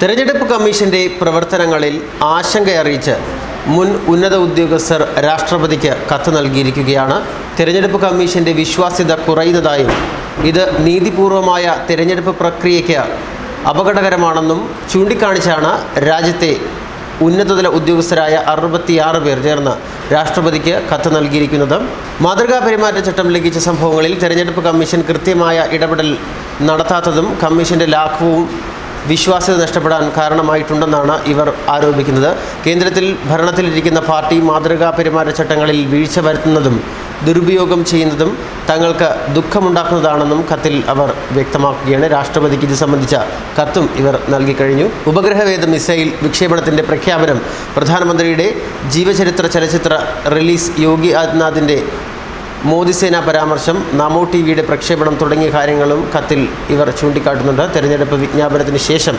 തെരഞ്ഞെടുപ്പ് കമ്മീഷന്റെ പ്രവർത്തനങ്ങളിൽ ആശങ്കയറിയിച്ച് മുൻ ഉന്നത ഉദ്യോഗസ്ഥർ രാഷ്ട്രപതിക്ക് കത്ത് നൽകിയിരിക്കുകയാണ്. തെരഞ്ഞെടുപ്പ് കമ്മീഷന്റെ വിശ്വാസ്യത കുറയുന്നതായും ഇത് നീതിപൂർവമായ തെരഞ്ഞെടുപ്പ് പ്രക്രിയയ്ക്ക് അപകടകരമാണെന്നും ചൂണ്ടിക്കാണിച്ചാണ് രാജ്യത്തെ ഉന്നതതല ഉദ്യോഗസ്ഥരായ അറുപത്തിയാറ് പേർ ചേർന്ന് രാഷ്ട്രപതിക്ക് കത്ത് നൽകിയിരിക്കുന്നത്. മാതൃകാ പെരുമാറ്റച്ചട്ടം ലംഘിച്ച സംഭവങ്ങളിൽ തെരഞ്ഞെടുപ്പ് കമ്മീഷൻ കൃത്യമായ ഇടപെടൽ നടത്താത്തതും കമ്മീഷന്റെ ലാഘവവും വിശ്വാസ്യത നഷ്ടപ്പെടാൻ കാരണമായിട്ടുണ്ടെന്നാണ് ഇവർ ആരോപിക്കുന്നത്. കേന്ദ്രത്തിൽ ഭരണത്തിലിരിക്കുന്ന പാർട്ടി മാതൃകാ പെരുമാറ്റച്ചട്ടങ്ങളിൽ വീഴ്ച വരുത്തുന്നതും ദുരുപയോഗം ചെയ്യുന്നതും തങ്ങൾക്ക് ദുഃഖമുണ്ടാക്കുന്നതാണെന്നും കത്തിൽ അവർ വ്യക്തമാക്കുകയാണ്. രാഷ്ട്രപതിക്ക് ഇത് സംബന്ധിച്ച കത്തും ഇവർ നൽകിക്കഴിഞ്ഞു. ഉപഗ്രഹവേദ മിസൈൽ വിക്ഷേപണത്തിന്റെ പ്രഖ്യാപനം പ്രധാനമന്ത്രിയുടെ ജീവചരിത്ര ചലച്ചിത്ര റിലീസ് യോഗി ആദിത്യനാഥിന്റെ മോദിസേന പരാമർശം നമോ ടി വിയുടെ പ്രക്ഷേപണം തുടങ്ങിയ കാര്യങ്ങളും കത്തിൽ ഇവർ ചൂണ്ടിക്കാട്ടുന്നുണ്ട്. തെരഞ്ഞെടുപ്പ് വിജ്ഞാപനത്തിന് ശേഷം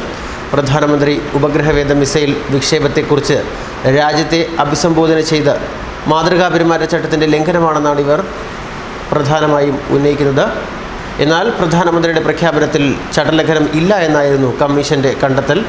പ്രധാനമന്ത്രി ഉപഗ്രഹവേദ മിസൈൽ വിക്ഷേപത്തെക്കുറിച്ച് രാജ്യത്തെ അഭിസംബോധന ചെയ്ത് മാതൃകാ പെരുമാറ്റച്ചട്ടത്തിന്റെ ലംഘനമാണെന്നാണ് ഇവർ പ്രധാനമായും ഉന്നയിക്കുന്നത്. എന്നാൽ പ്രധാനമന്ത്രിയുടെ പ്രഖ്യാപനത്തിൽ ചട്ടലംഘനം ഇല്ല എന്നായിരുന്നു കമ്മീഷന്റെ കണ്ടെത്തൽ.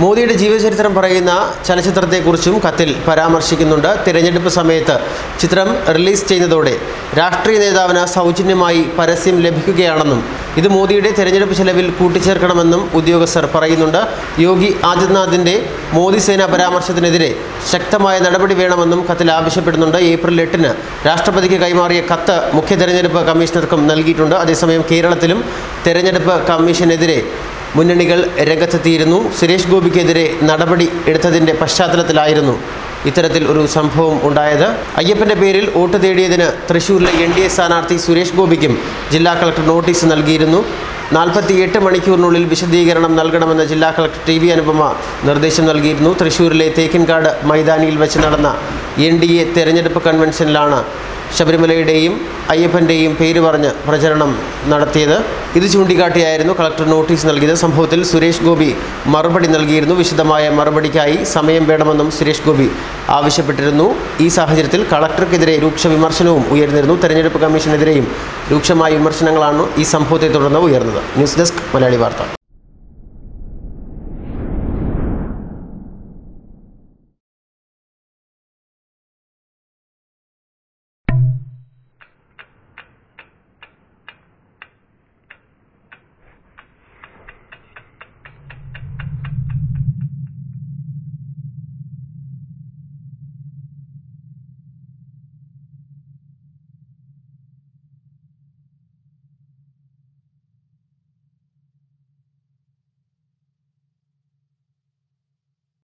മോദിയുടെ ജീവചരിത്രം പറയുന്ന ചലച്ചിത്രത്തെക്കുറിച്ചും കത്തിൽ പരാമർശിക്കുന്നുണ്ട്. തിരഞ്ഞെടുപ്പ് സമയത്ത് ചിത്രം റിലീസ് ചെയ്യുന്നതോടെ രാഷ്ട്രീയ നേതാവിന് സൗജന്യമായി പരസ്യം ലഭിക്കുകയാണെന്നും ഇത് മോദിയുടെ തിരഞ്ഞെടുപ്പ് ചെലവിൽ കൂട്ടിച്ചേർക്കണമെന്നും ഉദ്യോഗസ്ഥർ പറയുന്നുണ്ട്. യോഗി ആദിത്യനാഥിന്റെ മോദി സേന പരാമർശത്തിനെതിരെ ശക്തമായ നടപടി വേണമെന്നും കത്തിൽ ആവശ്യപ്പെടുന്നുണ്ട്. ഏപ്രിൽ എട്ടിന് രാഷ്ട്രപതിക്ക് കൈമാറിയ കത്ത് മുഖ്യ തെരഞ്ഞെടുപ്പ് കമ്മീഷണർക്കും നൽകിയിട്ടുണ്ട്. അതേസമയം കേരളത്തിലും തെരഞ്ഞെടുപ്പ് കമ്മീഷനെതിരെ മുന്നണികൾ രംഗത്തെത്തിയിരുന്നു. സുരേഷ് ഗോപിക്കെതിരെ നടപടി എടുത്തതിന്റെ പശ്ചാത്തലത്തിലായിരുന്നു ഇത്തരത്തിൽ ഒരു സംഭവം ഉണ്ടായത്. അയ്യപ്പന്റെ പേരിൽ വോട്ട് തേടിയതിന് തൃശ്ശൂരിലെ എൻ ഡി എ സ്ഥാനാർത്ഥി സുരേഷ് ഗോപിക്കും ജില്ലാ കളക്ടർ നോട്ടീസ് നൽകിയിരുന്നു. നാൽപ്പത്തി എട്ട് മണിക്കൂറിനുള്ളിൽ വിശദീകരണം നൽകണമെന്ന് ജില്ലാ കളക്ടർ ടി വി അനുപമ നിർദ്ദേശം നൽകിയിരുന്നു. തൃശൂരിലെ തേക്കിൻകാട് മൈതാനിയിൽ വെച്ച് നടന്ന എൻ ഡി എ തെരഞ്ഞെടുപ്പ് കൺവെൻഷനിലാണ് ശബരിമലയുടെയും അയ്യപ്പന്റെയും പേര് പറഞ്ഞ് പ്രചരണം നടത്തിയത്. ഇത് ചൂണ്ടിക്കാട്ടിയായിരുന്നു കളക്ടർ നോട്ടീസ് നൽകിയത്. സംഭവത്തിൽ സുരേഷ് ഗോപി മറുപടി നൽകിയിരുന്നു. വിശദമായ മറുപടിക്കായി സമയം വേണമെന്നും സുരേഷ് ഗോപി ആവശ്യപ്പെട്ടിരുന്നു. ഈ സാഹചര്യത്തിൽ കളക്ടർക്കെതിരെ രൂക്ഷ വിമർശനവും ഉയർന്നിരുന്നു. തെരഞ്ഞെടുപ്പ് കമ്മീഷനെതിരെയും രൂക്ഷമായ വിമർശനങ്ങളാണ് ഈ സംഭവത്തെ തുടർന്ന് ഉയർന്നത്. ന്യൂസ് ഡെസ്ക് മലയാളി വാർത്ത.